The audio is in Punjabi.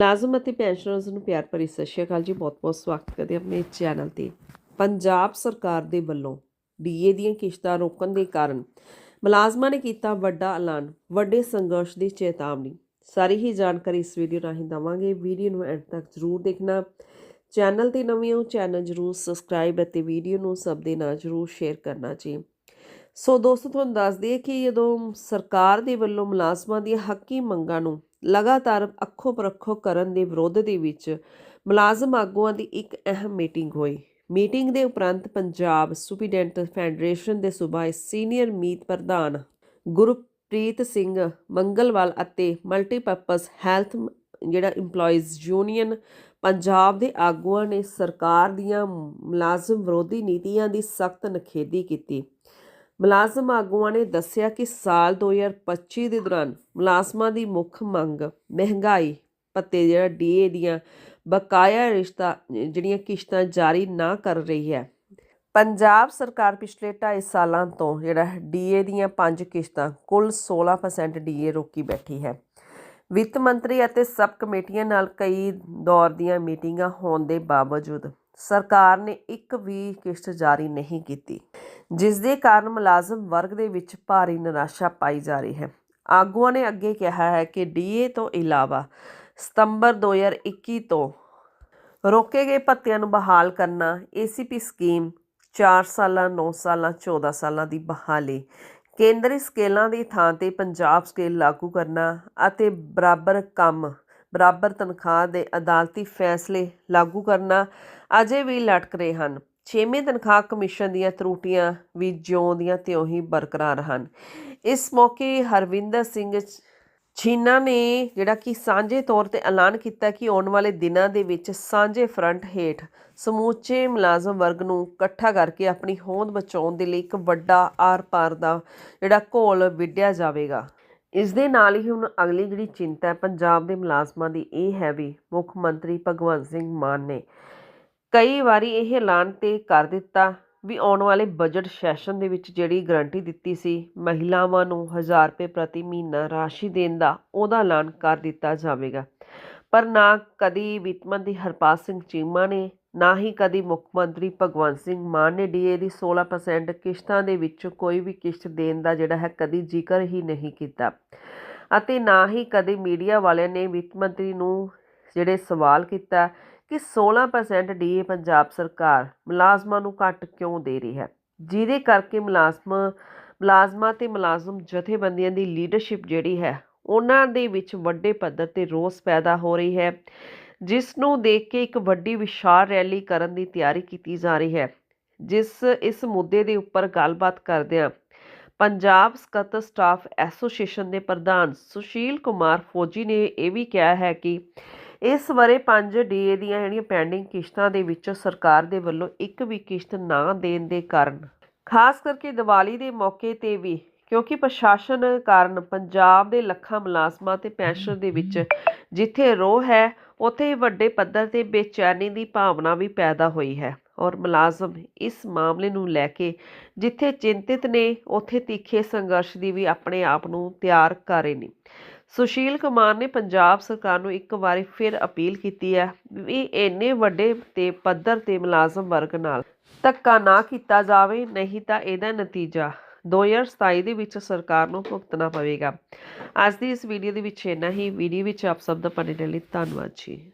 ਮੁਲਾਜ਼ਮ ਅਤੇ ਪੈਨਸ਼ਨਰਸ ਨੂੰ ਪਿਆਰ ਭਰੀ ਸਤਿ ਸ਼੍ਰੀ ਅਕਾਲ ਜੀ ਬਹੁਤ-ਬਹੁਤ ਸਵਾਗਤ ਕਰਦੇ ਆਪਣੇ ਚੈਨਲ ਤੇ। ਪੰਜਾਬ ਸਰਕਾਰ ਦੇ ਵੱਲੋਂ ਡੀਏ ਦੀਆਂ ਕਿਸ਼ਤਾਂ ਰੋਕਣ ਦੇ ਕਾਰਨ ਮੁਲਾਜ਼ਮਾਂ ਨੇ ਕੀਤਾ ਵੱਡਾ ਐਲਾਨ, ਵੱਡੇ ਸੰਘਰਸ਼ ਦੀ ਚੇਤਾਵਨੀ। ਸਾਰੀ ਹੀ ਜਾਣਕਾਰੀ ਇਸ ਵੀਡੀਓ ਰਾਹੀਂ ਦਵਾਂਗੇ। ਵੀਡੀਓ ਨੂੰ ਐਂਡ ਤੱਕ ਜ਼ਰੂਰ ਦੇਖਣਾ। ਚੈਨਲ ਤੇ ਨਵੇਂ ਹੋ, ਚੈਨਲ ਜ਼ਰੂਰ ਸਬਸਕ੍ਰਾਈਬ ਅਤੇ ਵੀਡੀਓ ਨੂੰ ਸਭ ਦੇ ਨਾਲ ਜ਼ਰੂਰ ਸ਼ੇਅਰ ਕਰਨਾ ਜੀ। ਸੋ ਦੋਸਤੋ, ਤੁਹਾਨੂੰ ਦੱਸ ਦਈਏ ਕਿ ਜਦੋਂ ਸਰਕਾਰ ਦੇ ਵੱਲੋਂ ਮੁਲਾਜ਼ਮਾਂ ਦੀਆਂ ਹੱਕੀ ਮੰਗਾਂ ਨੂੰ ਲਗਾਤਾਰ ਅੱਖੋਂ ਪਰੱਖੋਂ ਕਰਨ ਦੇ ਵਿਰੋਧ ਦੇ ਵਿੱਚ ਮੁਲਾਜ਼ਮ ਆਗੂਆਂ ਦੀ ਇੱਕ ਅਹਿਮ ਮੀਟਿੰਗ ਹੋਈ। ਮੀਟਿੰਗ ਦੇ ਉਪਰੰਤ ਪੰਜਾਬ ਸੁਪਰੀਡੈਂਟ ਫੈਡਰੇਸ਼ਨ ਦੇ ਸੂਬਾ ਸੀਨੀਅਰ ਮੀਤ ਪ੍ਰਧਾਨ ਗੁਰਪ੍ਰੀਤ ਸਿੰਘ ਮੰਗਲਵਾਲ ਅਤੇ ਮਲਟੀਪਰਪਸ ਹੈਲਥ ਜਿਹੜਾ EMPLOYEES ਯੂਨੀਅਨ ਪੰਜਾਬ ਦੇ ਆਗੂਆਂ ਨੇ ਸਰਕਾਰ ਦੀਆਂ ਮੁਲਾਜ਼ਮ ਵਿਰੋਧੀ ਨੀਤੀਆਂ ਦੀ ਸਖਤ ਨਿਖੇਧੀ ਕੀਤੀ। ਮੁਲਾਜ਼ਮ ਆਗੂਆਂ ਨੇ ਦੱਸਿਆ ਕਿ ਸਾਲ 2025 ਦੇ ਦੌਰਾਨ ਮੁਲਾਜ਼ਮਾਂ ਦੀ ਮੁੱਖ ਮੰਗ ਮਹਿੰਗਾਈ ਪੱਤੇ ਜਿਹੜਾ ਡੀਏ ਦੀਆਂ ਬਕਾਇਆ ਰਿਸ਼ਤਾ, ਜਿਹੜੀਆਂ ਕਿਸ਼ਤਾਂ ਜਾਰੀ ਨਾ ਕਰ ਰਹੀ ਹੈ। ਪੰਜਾਬ ਸਰਕਾਰ ਪਿਛਲੇ 2.5 ਸਾਲਾਂ ਤੋਂ ਜਿਹੜਾ ਡੀਏ ਦੀਆਂ ਪੰਜ ਕਿਸ਼ਤਾਂ ਕੁੱਲ 16% ਡੀਏ ਰੋਕੀ ਬੈਠੀ ਹੈ। ਵਿੱਤ ਮੰਤਰੀ ਅਤੇ ਸਬ ਕਮੇਟੀਆਂ ਨਾਲ ਕਈ ਦੌਰ ਦੀਆਂ ਮੀਟਿੰਗਾਂ ਹੋਣ ਦੇ ਬਾਵਜੂਦ ਸਰਕਾਰ ਨੇ ਇੱਕ ਵੀ ਕਿਸ਼ਤ ਜਾਰੀ ਨਹੀਂ ਕੀਤੀ, ਜਿਸ ਦੇ ਕਾਰਨ ਮੁਲਾਜ਼ਮ ਵਰਗ ਦੇ ਵਿੱਚ ਭਾਰੀ ਨਿਰਾਸ਼ਾ ਪਾਈ ਜਾ ਰਹੀ ਹੈ। ਆਗੂਆਂ ਨੇ ਅੱਗੇ ਕਿਹਾ ਹੈ ਕਿ ਡੀਏ ਤੋਂ ਇਲਾਵਾ ਸਤੰਬਰ 2021 ਤੋਂ ਰੋਕੇ ਗਏ ਭੱਤਿਆਂ ਨੂੰ ਬਹਾਲ ਕਰਨਾ ਏਸੀਪੀ ਸਕੀਮ 4 ਸਾਲਾਂ 9 ਸਾਲਾਂ 14 ਸਾਲਾਂ ਦੀ ਬਹਾਲੀ, ਕੇਂਦਰੀ ਸਕੇਲਾਂ ਦੀ ਥਾਂ ਤੇ ਪੰਜਾਬ ਸਕੇਲ ਲਾਗੂ ਕਰਨਾ ਅਤੇ ਬਰਾਬਰ ਕੰਮ ਬਰਾਬਰ ਤਨਖਾਹ ਦੇ ਅਦਾਲਤੀ ਫੈਸਲੇ ਲਾਗੂ ਕਰਨਾ ਅਜੇ ਵੀ ਲਟਕ ਰਹੇ ਹਨ। ਛੇਵੇਂ ਤਨਖਾਹ ਕਮਿਸ਼ਨ ਦੀਆਂ ਤਰੁੱਟੀਆਂ ਵੀ ਜਿਉਂ ਦੀਆਂ ਤਿਉਂ ਹੀ ਬਰਕਰਾਰ ਹਨ। ਇਸ ਮੌਕੇ ਹਰਵਿੰਦਰ ਸਿੰਘ ਛੀਨਾ ਨੇ ਜਿਹੜਾ ਕਿ ਸਾਂਝੇ ਤੌਰ ਤੇ ਐਲਾਨ ਕੀਤਾ ਕਿ ਆਉਣ ਵਾਲੇ ਦਿਨਾਂ ਦੇ ਵਿੱਚ ਸਾਂਝੇ ਫਰੰਟ ਹੇਠ ਸਮੂਚੇ ਮੁਲਾਜ਼ਮ ਵਰਗ ਨੂੰ ਇਕੱਠਾ ਕਰਕੇ ਆਪਣੀ ਹੋਂਦ ਬਚਾਉਣ ਦੇ ਲਈ ਇੱਕ ਵੱਡਾ ਆਰ-ਪਾਰ ਦਾ ਜਿਹੜਾ ਘੋਲ ਵਿੱਢਿਆ ਜਾਵੇਗਾ। ਇਸ ਦੇ ਨਾਲ ਹੀ ਹੁਣ ਅਗਲੀ ਜਿਹੜੀ ਚਿੰਤਾ ਪੰਜਾਬ ਦੇ ਮੁਲਾਜ਼ਮਾਂ ਦੀ ਇਹ ਹੈ ਵੀ ਮੁੱਖ ਮੰਤਰੀ ਭਗਵੰਤ ਸਿੰਘ ਮਾਨ ਨੇ ਕਈ ਵਾਰੀ ਇਹ ਐਲਾਨ ਤੇ ਕਰ ਦਿੱਤਾ ਵੀ ਆਉਣ ਵਾਲੇ ਬਜਟ ਸੈਸ਼ਨ ਦੇ ਵਿੱਚ ਜਿਹੜੀ ਗਰੰਟੀ ਦਿੱਤੀ ਸੀ, ਮਹਿਲਾਵਾਂ ਨੂੰ 1000 ਰੁਪਏ ਪ੍ਰਤੀ ਮਹੀਨਾ ਰਾਸ਼ੀ ਦੇਣ ਦਾ ਉਹਦਾ ਐਲਾਨ ਕਰ ਦਿੱਤਾ ਜਾਵੇਗਾ। ਪਰ ਨਾ ਕਦੀ ਵਿੱਤ ਮੰਤਰੀ ਹਰਪਾਲ ਸਿੰਘ ਚੀਮਾ ਨੇ, ਨਾ ਹੀ ਕਦੀ ਮੁੱਖ ਮੰਤਰੀ ਭਗਵੰਤ ਸਿੰਘ ਮਾਨ ਨੇ ਡੀਏ ਦੀ 16% ਕਿਸ਼ਤਾਂ ਦੇ ਵਿੱਚ ਕੋਈ ਵੀ ਕਿਸ਼ਤ ਦੇਣ ਦਾ ਜਿਹੜਾ ਹੈ ਕਦੀ ਜ਼ਿਕਰ ਹੀ ਨਹੀਂ ਕੀਤਾ। ਅਤੇ ਨਾ ਹੀ ਕਦੇ ਮੀਡੀਆ ਵਾਲਿਆਂ ਨੇ ਵਿੱਤ ਮੰਤਰੀ ਨੂੰ ਜਿਹੜੇ ਸਵਾਲ ਕੀਤਾ ਕਿ 16% ਡੀਏ ਪੰਜਾਬ ਸਰਕਾਰ ਮੁਲਾਜ਼ਮਾਂ ਨੂੰ ਘੱਟ ਕਿਉਂ ਦੇ ਰਹੀ ਹੈ? ਜਿਹਦੇ ਕਰਕੇ ਮੁਲਾਜ਼ਮ, ਮੁਲਾਜ਼ਮਾਂ ਤੇ ਮੁਲਾਜ਼ਮ ਜਥੇਬੰਦੀਆਂ ਦੀ ਲੀਡਰਸ਼ਿਪ ਜਿਹੜੀ ਹੈ ਉਹਨਾਂ ਦੇ ਵਿੱਚ ਵੱਡੇ ਪੱਧਰ ਤੇ ਰੋਸ ਪੈਦਾ ਹੋ ਰਹੀ ਹੈ, ਜਿਸ ਨੂੰ ਦੇਖ ਕੇ ਇੱਕ ਵੱਡੀ ਵਿਸ਼ਾਲ ਰੈਲੀ ਕਰਨ ਦੀ ਤਿਆਰੀ ਕੀਤੀ ਜਾ ਰਹੀ ਹੈ, ਜਿਸ ਇਸ ਮੁੱਦੇ ਦੇ ਉੱਪਰ ਗੱਲਬਾਤ ਕਰਦਿਆਂ ਪੰਜਾਬ ਸਕੱਤਰ ਸਟਾਫ ਐਸੋਸੀਏਸ਼ਨ ਦੇ ਪ੍ਰਧਾਨ ਸੁਸ਼ੀਲ ਕੁਮਾਰ ਫੌਜੀ ਨੇ ਇਹ ਵੀ ਕਿਹਾ ਹੈ ਕਿ ਇਸ ਬਾਰੇ 5 ਡੀਏ ਦੀਆਂ ਜਿਹੜੀਆਂ ਪੈਂਡਿੰਗ ਕਿਸ਼ਤਾਂ ਦੇ ਵਿੱਚੋਂ ਸਰਕਾਰ ਦੇ ਵੱਲੋਂ ਇੱਕ ਵੀ ਕਿਸ਼ਤ ਨਾ ਦੇਣ ਦੇ ਕਾਰਨ, ਖਾਸ ਕਰਕੇ ਦੀਵਾਲੀ ਦੇ ਮੌਕੇ ਤੇ ਵੀ ਕਿਉਂਕਿ ਪ੍ਰਸ਼ਾਸਨ ਕਾਰਨ ਪੰਜਾਬ ਦੇ ਲੱਖਾਂ ਮੁਲਾਜ਼ਮਾਂ ਤੇ ਪੈਨਸ਼ਨ ਦੇ ਵਿੱਚ ਜਿੱਥੇ ਰੋਹ ਹੈ, ਉੱਥੇ ਵੱਡੇ ਪੱਧਰ ਤੇ ਬੇਚੈਨੀ ਦੀ ਭਾਵਨਾ ਵੀ ਪੈਦਾ ਹੋਈ ਹੈ। ਔਰ ਮੁਲਾਜ਼ਮ ਇਸ ਮਾਮਲੇ ਨੂੰ ਲੈ ਕੇ ਜਿੱਥੇ ਚਿੰਤਿਤ ਨੇ, ਉੱਥੇ ਤਿੱਖੇ ਸੰਘਰਸ਼ ਦੀ ਵੀ ਆਪਣੇ ਆਪ ਨੂੰ ਤਿਆਰ ਕਰ ਰਹੇ ਨੇ। ਸੁਸ਼ੀਲ ਕੁਮਾਰ ਨੇ ਪੰਜਾਬ ਸਰਕਾਰ ਨੂੰ ਇੱਕ ਵਾਰੀ ਫਿਰ ਅਪੀਲ ਕੀਤੀ ਹੈ ਵੀ ਇੰਨੇ ਵੱਡੇ ਤੇ ਪੱਧਰ ਤੇ ਮੁਲਾਜ਼ਮ ਵਰਗ ਨਾਲ ਧੱਕਾ ਨਾ ਕੀਤਾ ਜਾਵੇ, ਨਹੀਂ ਤਾਂ ਇਹਦਾ ਨਤੀਜਾ 2027 ਦੇ ਵਿੱਚ ਸਰਕਾਰ ਨੂੰ ਭੁਗਤਣਾ ਪਵੇਗਾ। ਅੱਜ ਦੀ ਇਸ ਵੀਡੀਓ ਦੇ ਵਿੱਚ ਇੰਨਾ ਹੀ। ਵੀਡੀਓ ਵਿੱਚ ਆਪ ਸਭ ਦਾ ਪੜ੍ਹਨ ਲਈ ਧੰਨਵਾਦ ਜੀ।